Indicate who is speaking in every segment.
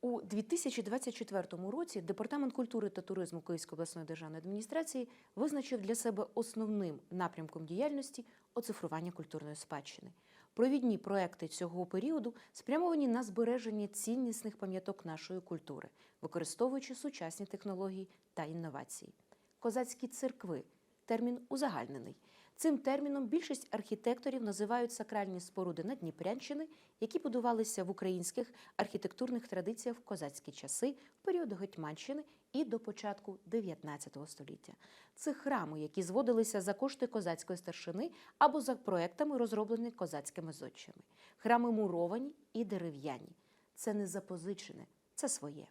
Speaker 1: У 2024 році Департамент культури та туризму Київської обласної державної адміністрації визначив для себе основним напрямком діяльності оцифрування культурної спадщини. Провідні проекти цього періоду спрямовані на збереження ціннісних пам'яток нашої культури, використовуючи сучасні технології та інновації. Козацькі церкви термін узагальнений. Цим терміном більшість архітекторів називають сакральні споруди Надніпрянщини, які будувалися в українських архітектурних традиціях в козацькі часи, в період Гетьманщини і до початку 19 століття. Це храми, які зводилися за кошти козацької старшини або за проектами, розроблені козацькими зодчими. Храми муровані і дерев'яні. Це не запозичене, це своє.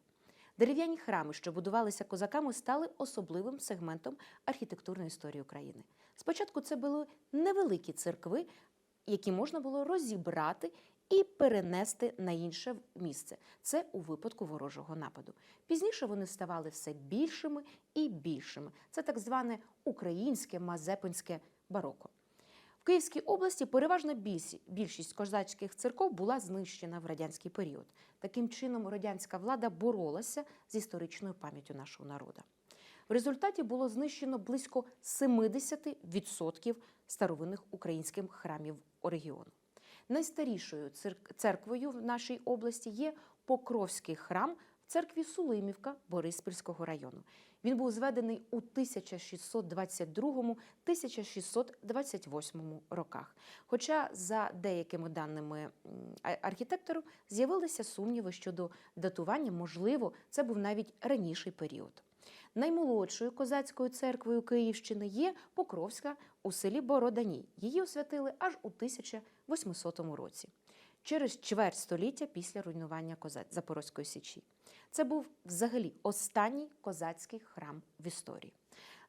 Speaker 1: Дерев'яні храми, що будувалися козаками, стали особливим сегментом архітектурної історії України. Спочатку це були невеликі церкви, які можна було розібрати і перенести на інше місце. Це у випадку ворожого нападу. Пізніше вони ставали все більшими і більшими. Це так зване українське мазепинське бароко. Київській області переважна більшість козацьких церков була знищена в радянський період. Таким чином, радянська влада боролася з історичною пам'яттю нашого народу. В результаті було знищено близько 70% старовинних українських храмів регіону. Найстарішою церквою в нашій області є Покровський храм церкві Сулимівка Бориспільського району. Він був зведений у 1622-1628 роках. Хоча, за деякими даними м, а- архітекторів, з'явилися сумніви щодо датування, можливо, це був навіть раніший період. Наймолодшою козацькою церквою Київщини є Покровська у селі Бородані. Її освятили аж у 1800 році, через чверть століття після руйнування Коза- Запорозької січі. Це був взагалі останній козацький храм в історії.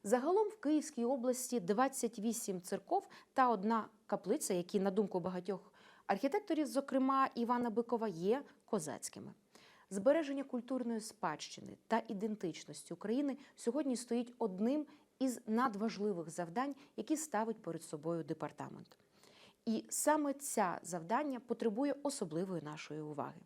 Speaker 1: Загалом в Київській області 28 церков та одна каплиця, які, на думку багатьох архітекторів, зокрема Івана Бикова, є козацькими. Збереження культурної спадщини та ідентичності України сьогодні стоїть одним із надважливих завдань, які ставить перед собою департамент. І саме це завдання потребує особливої нашої уваги.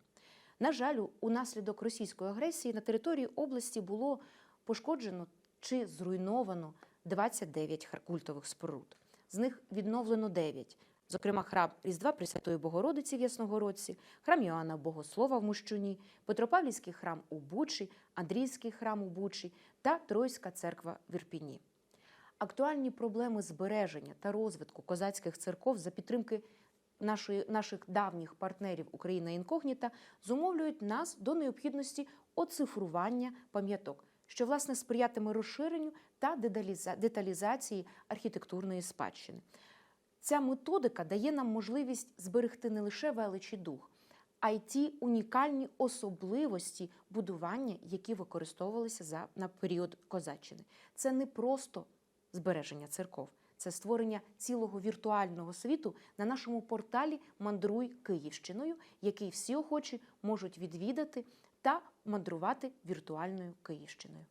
Speaker 1: На жаль, унаслідок російської агресії на території області було пошкоджено чи зруйновано 29 хар- культових споруд. З них відновлено 9. Зокрема, храм Різдва Пресвятої Богородиці в Ясногородці, храм Йоанна Богослова в Мущуні, Петропавлівський храм у Бучі, Андрійський храм у Бучі та Тройська церква в Ірпіні. Актуальні проблеми збереження та розвитку козацьких церков за підтримки нашої, наших давніх партнерів Україна інкогніта зумовлюють нас до необхідності оцифрування пам'яток, що власне сприятиме розширенню та деталізації архітектурної спадщини. Ця методика дає нам можливість зберегти не лише велич і дух, а й ті унікальні особливості будування, які використовувалися за на період козаччини. Це не просто збереження церков, це створення цілого віртуального світу на нашому порталі Мандруй Київщиною, який всі охочі можуть відвідати та мандрувати віртуальною Київщиною.